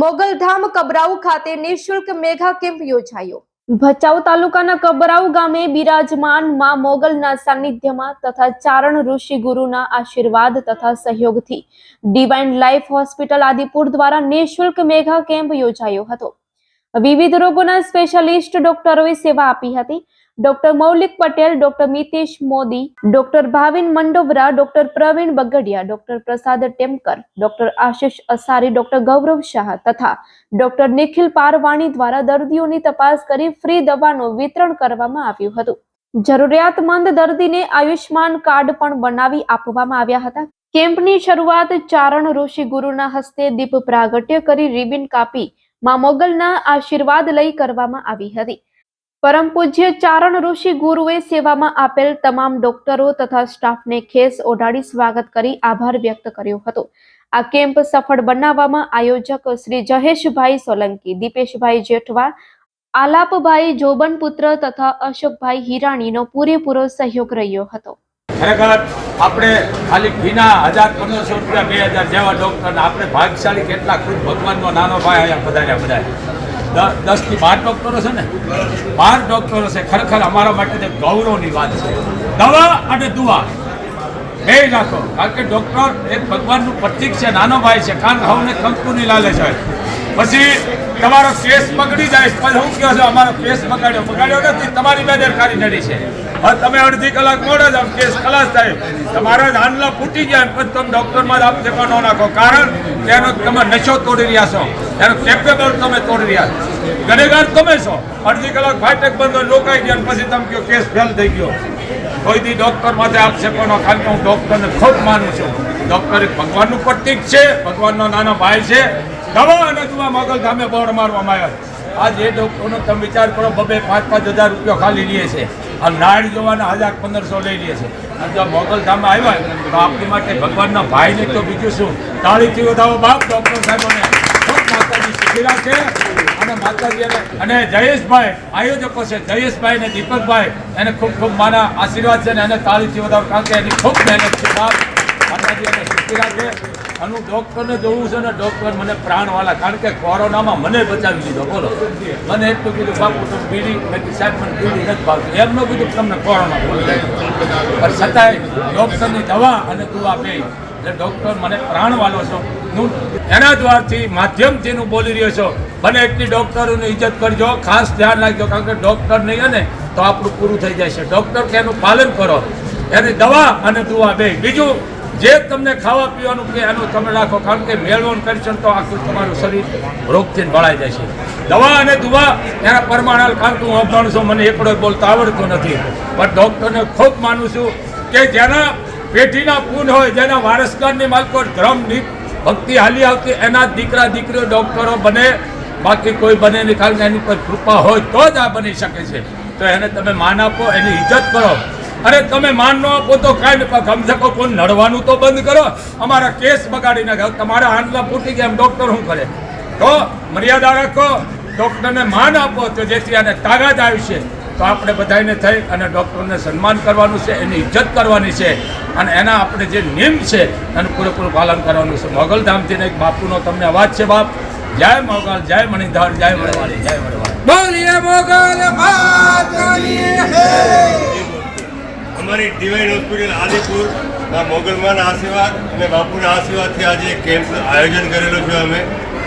મોગલધામ કબરાઉ ખાતે નિઃશુલ્ક mega camp યોજાયો. ભચાઉ તાલુકાના કબરાઉ ગામે બિરાજમાનમાં મોગલના સાનિધ્યમાં તથા ચારણ ઋષિ ગુરુના આશીર્વાદ તથા સહયોગથી ડિવાઇન લાઈફ હોસ્પિટલ આદિપુર દ્વારા નિઃશુલ્ક મેગા કેમ્પ યોજાયો હતો. વિવિધ રોગોના સ્પેશિયાલિસ્ટ ડોક્ટરોએ સેવા આપી હતી. Doctor Maulik Patel, doctor Mitesh Modi, doctor Bhavin Mandovara, doctor Pravin Bagadia, doctor Prasad Temkar, doctor Ashish Asari, doctor Gaurav Shah તથા ડોક્ટર નિખિલ પારવાણી દ્વારા દર્દીઓની તપાસ કરી ફ્રી દવાનું વિતરણ કરવામાં આવ્યું હતું. જરૂરિયાતમંદ દર્દીને આયુષ્માન કાર્ડ પણ બનાવી આપવામાં આવ્યા હતા. કેમ્પની શરૂઆત ચારણ ઋષિ ગુરુના હસ્તે દીપ પ્રાગટ્ય કરી રિબિન કાપી માં મોગલના આશીર્વાદ લઈ કરવામાં આવી હતી. પરમ પૂજ્ય ચારણ ઋષિ ગુરુએ સેવામાં આપેલ તમામ ડોક્ટરો તથા સ્ટાફને ખેસ ઓઢાડી સ્વાગત કરી આભાર વ્યક્ત કર્યો હતો. આ કેમ્પ સફળ બનાવવામાં આયોજક શ્રી જહેશભાઈ સોલંકી, દીપેશભાઈ જેઠવા, આલાપભાઈ જોબન પુત્ર તથા અશોકભાઈ હિરાણીનો પૂરેપૂરો સહયોગ રહ્યો હતો. ખરેખર આપણે ખાલી ફીના હજાર પંદરસો રૂપિયા, બે હજાર જેવા ડૉક્ટર આપણે ભાગ્યશાળી કેટલા ખુદ ભગવાનનો નાનો ભાઈ અહીંયા પધાર્યા બધા દસથી બાર ડૉક્ટરો છે ને? બાર ડૉક્ટરો છે ખરેખર અમારા માટે તે ગૌરવની વાત છે. દવા અને દુઆ. બે રાખો. કારણ કે ડૉક્ટર એક ભગવાનનું પ્રતિક છે, નાનો ભાઈ છે. કારણ હવને કંકુની લાલે છે પછી તમારો કેસ બગડી જાય. પછી હું કહો છો, અમારો કેસ બગાડ્યો. બગાડ્યો નથી. તમારી બેદરકારી નડી છે. તમે અડધી કલાક મોડા જાવ કેસ ખલાસ થાય. તમારા જ હાંડલા ફૂટી ને પછી તમે ડૉક્ટરમાં જ આપ જવા ન નાખો. કારણ તેનો તમે નશો તોડી રહ્યા છો. એનો કેપેબલ તમે તોડી રહ્યા છો. ગનેગાર તમે છો. અડધી કલાક ફાટક બંધ રોકાઈ ગયા પછી તમે કહો કેસ ફેલ થઈ ગયો. કોઈ દી ડૉક્ટર માટે શકો ન કારણ કે હું ડૉક્ટરને ખૂબ માનું છું. ડૉક્ટર ભગવાનનું પ્રતિક છે. ભગવાનનો નાનો ભાઈ છે. દવા અને દુવા મગલ ધામે બોર્ડ મારવામાં આવ્યા આજ એ ડૉક્ટરનો તમે વિચાર કરો, બબે પાંચ પાંચ હજાર રૂપિયા ખાલી લે છે. આ નાડ જોવાના હજાર પંદરસો લઈ લે છે. અને જો મોગલ ધામે આવ્યા તો આપણી માટે ભગવાનના ભાઈને તો બીજું શું? તાળીથી વધાવો બાપ, ડૉક્ટર સાહેબોને. માતાજી શીખેલા છે. અને માતાજી અને જયેશભાઈ, આયોજકો છે. જયેશભાઈ અને દીપકભાઈ, એને ખૂબ ખૂબ મારા આશીર્વાદ છે અને એને તાળીથી વધાવો. કારણ કે એની ખૂબ મહેનત છે બાપ. માતાજી એને સુખી રાખે હું ડૉક્ટરને જોવું છે ને ડૉક્ટર મને પ્રાણવાલા. કારણ કે કોરોનામાં મને બચાવી દીધો બોલો. મને એટલું કીધું, બાપુ, તો બીડી. મેં સાહેબ, મને બીડી નથી ભાવતી. એમનું કીધું તમને કોરોના પણ છતાંય ડૉક્ટરની દવા અને તું બે એટલે ડૉક્ટર મને પ્રાણવાલો છો. હું એના દ્વારથી માધ્યમથી હું બોલી રહ્યો છું. બને એટલી ડૉક્ટરોની ઇજ્જત કરજો. ખાસ ધ્યાન રાખજો. કારણ કે ડૉક્ટર નહીં ને, તો આપણું પૂરું થઈ જાય છે. ડૉક્ટર કે એનું પાલન કરો. એની દવા અને દુઆ બે બીજું જે તમને ખાવા પીવાનું કે એનું તમે રાખો, કારણ કે મેળવણ કરશો તો આખું તમારું શરીર રોગથી ભળાઈ જાય છે. દવા અને દુવા એના પરમાણાલ ખાતું હું છું, મને એકડો બોલતા આવડતો નથી. પણ ડૉક્ટરને ખૂબ માનું છું કે જેના પેઢીના પૂન હોય, જેના વારસદારની માલકો ધર્મની ભક્તિ હાલી આવતી, એના દીકરા, દીકરીઓ, ડૉક્ટરો બને, બાકી કોઈ બને નહીં, કારણ કે એની પર કૃપા હોય તો જ આ બની શકે છે. તો એને તમે માન આપો, એની ઇજ્જત કરો. અરે તમે માન ન આપો તો કાંઈ પણ કોઈ નડવાનું તો બંધ કરો. અમારા કેસ બગાડી નાખે તમારા હાંડલા ફૂટી ગયા ડૉક્ટર શું કરે? તો મર્યાદા રાખો. ડૉક્ટરને માન આપો તો જેથી આને તાકાત આવશે. તો આપણે બધાને થઈ અને ડૉક્ટરને સન્માન કરવાનું છે, એની ઇજ્જત કરવાની છે. અને એના આપણે જે નિયમ છે, એનું પૂરેપૂરું પાલન કરવાનું છે. મોગલધામથી એક બાપુનો તમને અવાજ છે, બાપ. જય મોગલ, જય મણિધાર, જય મળવાની જય વડવાળી. બોલીએ મોગલ અમારી ડિવાઇન હોસ્પિટલ આદિપુર મોગલમાના આશીર્વાદ અને બાપુના આશીર્વાદથી આજે એક કેમ્પ આયોજન કરેલું છે અમે.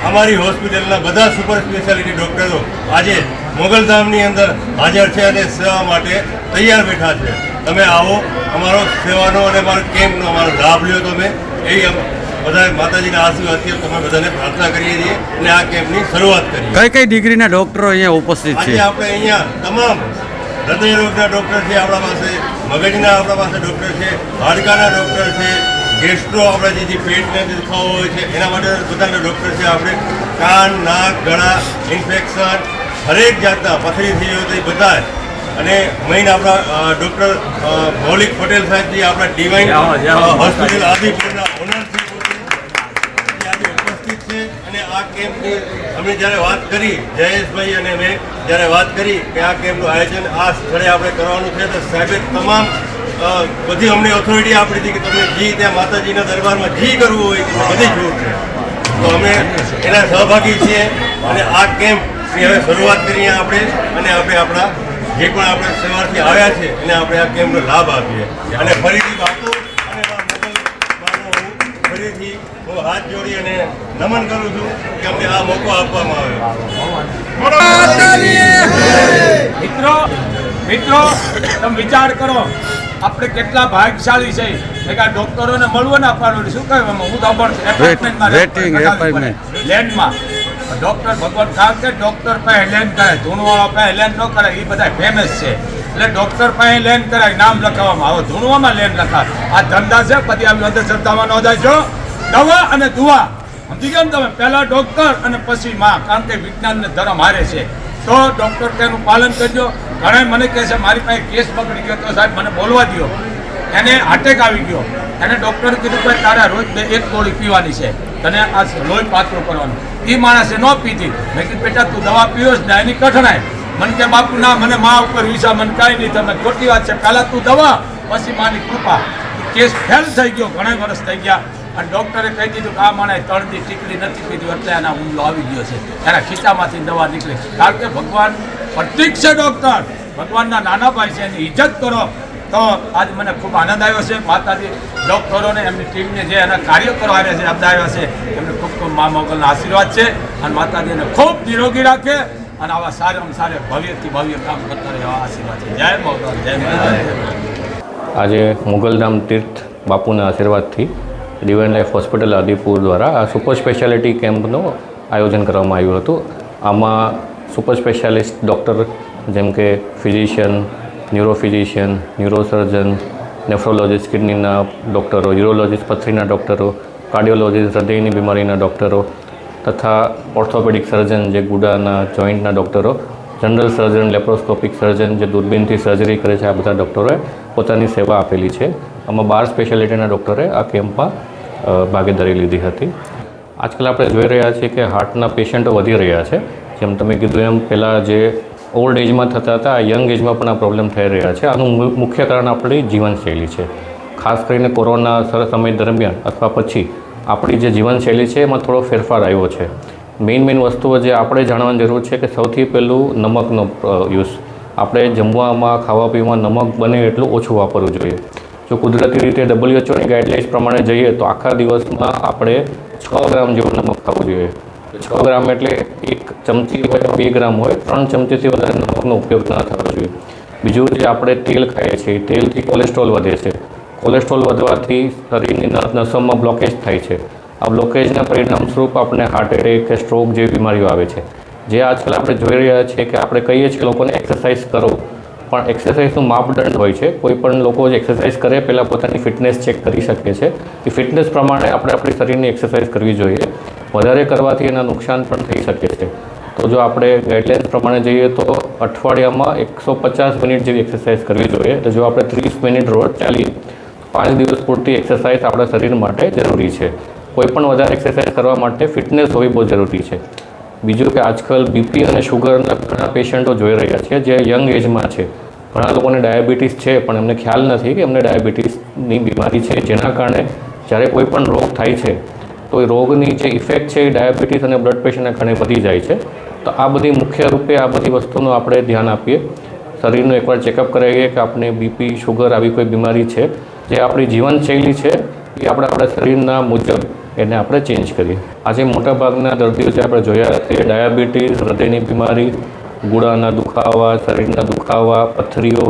અમારી હોસ્પિટલના બધા સુપર સ્પેશિયાલિટી ડૉક્ટરો આજે મોગલધામની અંદર હાજર છે અને સેવા માટે તૈયાર બેઠા છે. તમે આવો અમારો સેવાનો અને અમારો કેમ્પનો અમારો લાભ લ્યો તમે. એ બધા માતાજીના આશીર્વાદથી તમે બધાને પ્રાર્થના કરીએ છીએ અને આ કેમ્પની શરૂઆત કરીએ. કઈ કઈ ડિગ્રીના ડૉક્ટરો અહીંયા ઉપસ્થિત છે? આપણે અહીંયા તમામ હૃદય રોગના ડૉક્ટર છે આપણા પાસે મગજના આપણા પાસે ડૉક્ટર છે હાડકાના ડૉક્ટર છે ગેસ્ટ્રો આપણે જે પેટને દુખાવો હોય છે એના માટે બધાના ડૉક્ટર છે આપણે. કાન નાક ગળા ઇન્ફેક્શન હરેક જાતના પથરી થઈ હોય તો એ બધા અને મેઇન આપણા ડૉક્ટર મૌલિક પટેલ સાહેબ જે આપણા ડિવાઇન. હોસ્પિટલ આદિપુરના ઓનર છે. આજે ઉપસ્થિત છે અને આ કેમ્પની અમે જ્યારે વાત કરી જયેશભાઈ અને મેં જ્યારે વાત કરી કે આ કેમ્પનું આયોજન, આ સ્થળે આપણે કરવાનું છે, તો સાહેબે તમામ બધી અમને ઓથોરિટી આપી હતી કે તમને જી ત્યાં માતાજીના દરબારમાં જી કરવું હોય તો બધી છૂટ છે. તો અમે એના સહભાગી છીએ અને આ કેમ્પની હવે શરૂઆત કરીએ આપણે અને આપણે આપણા જે પણ આપણે સવારથી આવ્યા છે એને આપણે આ કેમ્પનો લાભ આપીએ. અને ફરીથી બાપુ હું હાથ જોડી અને નમન કરું છું કે અમને આ મોકો આપવામાં આવ્યો. મિત્રો મિત્રો તમે વિચાર કરો આપણે કેટલા ભાગશાળી છે. કે ડોક્ટરોને મળવું ને આપવાનું શું કહેવામાં હું ડોક્ટર લેન્ડમાં ડોક્ટર ભગવાન ખાન કે ડોક્ટર પાસે લેન્ડ કરે. ધૂણવાળો પાસે લેન્ડ ન કરે એ બધા ફેમસ છે. એટલે ડોક્ટર પાસે લેન્ડ કરાય નામ લખાવવામાં આવે. ધૂણવામાં લેન્ડ લખાય. આ ધંધા છે પછી આમ અંધશ્રદ્ધામાં ન જાય. છો દવા અને દુવા. સમજી તમે? પહેલા ડોક્ટર અને પછી માં. કારણ કે વિજ્ઞાનને ધર્મ હારે છે. તો ડોક્ટર તેનું પાલન કરજો. ઘણા મને કહે છે, મારી પાસે કેસ પકડી ગયો તો સાહેબ મને બોલવા દો એને અટેક આવી ગયો. એને ડૉક્ટરે કીધું કે તારા રોજ બે, એક ગોળી પીવાની છે. તને આ લોહી પાતળું કરવાનું. એ માણસે ન પીધી. મેં કીધું, બેટા, તું દવા પીવો ને એની કઠણાય. મને કે, બાપુ, ના, મને મા ઉપર વિસા મને કાંઈ નહીં તમે ખોટી વાત છે. પહેલાં તું દવા, પછી માની કૃપા. કેસ ફેલ થઈ ગયો. ઘણા વર્ષ થઈ ગયા. અને ડૉક્ટરે કહી દીધું કે આ માણસે ત્રણથી ટીકડી નથી પીધી, એટલે એના હુમલો આવી ગયો છે. એના ખીચામાંથી દવા નીકળી. કારણ કે ભગવાન પ્રતિક છે ડૉક્ટર. ભગવાનના નાના ભાઈ છે, એની ઇજ્જત કરો. તો આજ મને ખૂબ આનંદ આવ્યો છે. માતાજી, ડૉક્ટરોને, એમની ટીમને જે એના કાર્યકરો આવ્યા છે આવ્યા છે, એમને ખૂબ ખૂબ મા મોગલના આશીર્વાદ છે. અને માતાજી એને ખૂબ નિરોગી રાખે અને આવા સારામાં સારા ભવ્યથી ભવ્ય કામ કરતા રહે એવા આશીર્વાદ છે. જય મોગલ, જય આજે મુગલધામ તીર્થ બાપુના આશીર્વાદથી ડિવાઇન લાઈફ હોસ્પિટલ આદિપુર દ્વારા આ સુપર સ્પેશિયાલિટી કેમ્પનું આયોજન કરવામાં આવ્યું હતું. આમાં સુપર સ્પેશિયાલિસ્ટ ડૉક્ટર જેમ કે ફિઝિશિયન ન્યુરો ન્યુરોસર્જન, નેફ્રોલોજીસ્ટ, કિડનીના ડૉક્ટરો, યુરોલોજીસ્ટ, પથરીના ડૉક્ટરો, કાર્ડિયોલોજીસ્ટ, હૃદયની બીમારીના ડૉક્ટરો તથા ઓર્થોપેડિક સર્જન જે ગુડાના જોઈન્ટના ડૉક્ટરો, જનરલ સર્જન, લેપ્રોસ્કોપિક સર્જન જે દૂરબીનથી સર્જરી કરે છે, આ બધા ડૉક્ટરોએ પોતાની સેવા આપેલી છે. આમાં બાર સ્પેશિયાલિટીના ડૉક્ટરે આ કેમ્પમાં ભાગીદારી લીધી હતી. આજકાલ આપણે જોઈ રહ્યા છીએ કે હાર્ટના પેશન્ટો વધી રહ્યા છે. જેમ તમે કીધું એમ પહેલાં જે ઓલ્ડ એજમાં થતા હતા યંગ એજમાં પણ આ પ્રોબ્લેમ થઈ રહ્યા છે. આનું મુખ્ય કારણ આપણી જીવનશૈલી છે. ખાસ કરીને કોરોના સર- સમય દરમિયાન અથવા પછી આપણી જે જીવનશૈલી છે, એમાં થોડો ફેરફાર આવ્યો છે. મેઇન મેઇન વસ્તુઓ જે આપણે જાણવાની જરૂર છે કે સૌથી પહેલું નમકનો યુઝ. આપણે જમવામાં ખાવા પીવામાં નમક બને એટલું ઓછું વાપરવું જોઈએ. જો કુદરતી રીતે ડબલ્યુએચઓની ગાઈડલાઇન્સ પ્રમાણે જઈએ તો આખા દિવસમાં આપણે છ ગ્રામ જેવું નમક ખાવું જોઈએ છ ગ્રામ એટલે એક ચમચી હોય બે ગ્રામ હોય, ત્રણ ચમચીથી વધારે નમકનો ઉપયોગ ન થવો જોઈએ. બીજું જે આપણે તેલ ખાઈએ છીએ, તેલથી કોલેસ્ટ્રોલ વધે છે. કોલેસ્ટ્રોલ વધવાથી શરીરની નસ નસોમાં બ્લોકેજ થાય છે. આ બ્લોકેજના પરિણામ સ્વરૂપ આપણે હાર્ટ એટેક કે સ્ટ્રોક જેવી બીમારીઓ આવે છે. જે આજકાલ આપણે જોઈ રહ્યા છીએ કે આપણે કહીએ છીએ લોકોને એક્સરસાઇઝ કરો. પણ એક્સરસાઇઝનું માપદંડ હોય છે. કોઈ પણ લોકો જે એક્સરસાઇઝ કરે, પહેલાં પોતાની ફિટનેસ ચેક કરી શકે છે. એ ફિટનેસ પ્રમાણે આપણે આપણી શરીરની એક્સરસાઇઝ કરવી જોઈએ. વધારે કરવાથી એના નુકસાન પણ થઈ શકે છે. તો જો આપણે ગાઈડલાઇન્સ પ્રમાણે જઈએ તો અઠવાડિયામાં એકસો પચાસ મિનિટ જેવી એક્સરસાઇઝ કરવી જોઈએ. તો જો આપણે ત્રીસ મિનિટ રોજ ચાલીએ પાંચ દિવસ પૂરતી એક્સરસાઇઝ આપણા શરીર માટે જરૂરી છે. કોઈ પણ વધારે એક્સરસાઇઝ કરવા માટે ફિટનેસ હોવી બહુ જરૂરી છે. બીજું કે આજકાલ બીપી અને શુગરના ઘણા પેશન્ટો જોઈ રહ્યા છે, જે યંગ એજમાં છે. ઘણા લોકોને ડાયાબિટીસ છે, પણ એમને ખ્યાલ નથી કે એમને ડાયાબિટીસની બીમારી છે. જેના કારણે જ્યારે કોઈ પણ રોગ થાય છે, તો એ રોગની જે ઇફેક્ટ છે એ ડાયાબિટીસ અને બ્લડ પ્રેશરના કારણે વધી જાય છે. તો આ બધી મુખ્ય રૂપે આ બધી વસ્તુનું આપણે ધ્યાન આપીએ. શરીરનું એકવાર ચેકઅપ કરાવીએ કે આપણે બીપી શુગર આવી કોઈ બીમારી છે, જે આપણી જીવનશૈલી છે, એ આપણે આપણા શરીરના મુજબ એને આપણે ચેન્જ કરીએ. આજે મોટાભાગના દર્દીઓ જે આપણે જોયા તે ડાયાબિટીસ, હૃદયની બીમારી ગુડાના દુખાવા, શરીરના દુખાવા, પથરીઓ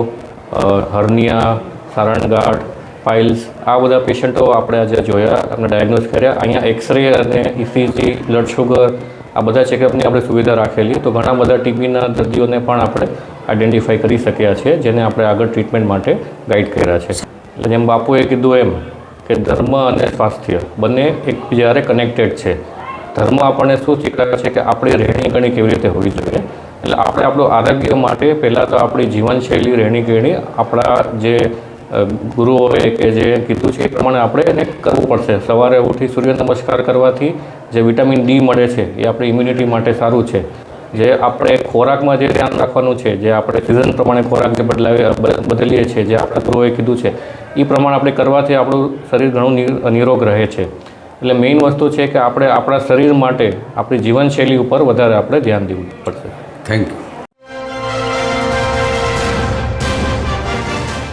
હર્નિયા સારણગાંઠ પાઇલ્સ, આ બધા પેશન્ટો આપણે આજે જોયા, આપણે ડાયગ્નોઝ કર્યા. અહીંયા એક્સરે અને ઇસીજી, બ્લડ શુગર, આ બધા ચેકઅપની આપણે સુવિધા રાખેલી. તો ઘણા બધા ટીબીના દર્દીઓને પણ આપણે આઈડેન્ટિફાઈ કરી શક્યા છે, જેને આપણે આગળ ટ્રીટમેન્ટ માટે ગાઈડ કર્યા છે. એટલે જેમ બાપુએ કીધું એમ કે ધર્મ અને સ્વાસ્થ્ય બંને એકબીજારે કનેક્ટેડ છે. ધર્મ આપણને શું શીખવે છે કે આપણી રહેણીકરણી કેવી રીતે હોવી જોઈએ? એટલે આપણે આપણું આરોગ્ય માટે પહેલાં તો આપણી જીવનશૈલી રહેણીકરણી આપણા જે ગુરુઓએ કે જે કીધું છે એ પ્રમાણે આપણે એને કરવું પડશે. સવારે ઉઠી સૂર્ય નમસ્કાર કરવાથી જે વિટામિન ડી મળે છે એ આપણી ઇમ્યુનિટી માટે સારું છે. જે આપણે ખોરાકમાં જે ધ્યાન રાખવાનું છે, જે આપણે સિઝન પ્રમાણે ખોરાક જે બદલાવી બદલીએ છીએ, જે આપણા ગુરુઓએ કીધું છે એ પ્રમાણે આપણે કરવાથી આપણું શરીર ઘણું નિરોગ રહે છે. એટલે મેઇન વસ્તુ છે કે આપણે આપણા શરીર માટે આપણી જીવનશૈલી ઉપર વધારે આપણે ધ્યાન દેવું પડશે. Thank you